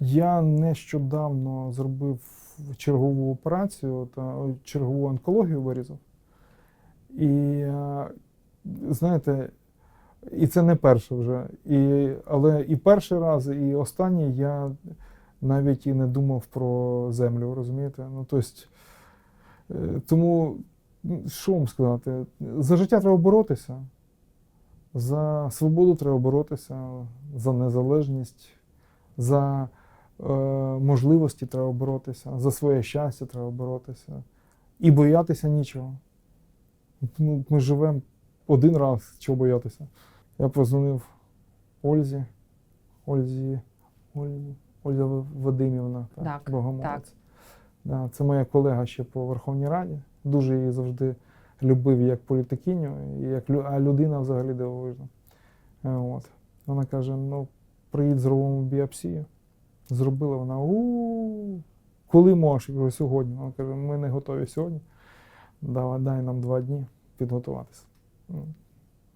Я нещодавно зробив чергову операцію, та чергову онкологію вирізав. І е, знаєте, і це не перше вже. І, але і перший раз, і останній я навіть і не думав про землю, розумієте? Ну, тобто, е, тому, що вам сказати, за життя треба боротися, за свободу треба боротися, за незалежність, за е, можливості треба боротися, за своє щастя треба боротися. І боятися нічого. Ну, ми живемо один раз, чого боятися. Я позвонив Ользі, Ользі, Ользі, Ольга Вадимівна, Так, Богомолець. Да, це моя колега ще по Верховній Раді. Дуже її завжди любив як політикиню, і як, а людина взагалі дивовижна. Е, От. Вона каже: ну, приїдь зробимо біопсію. Зробила вона у коли можеш? Кажу, сьогодні. Вона каже, ми не готові сьогодні. Давай, дай нам два дні підготуватися.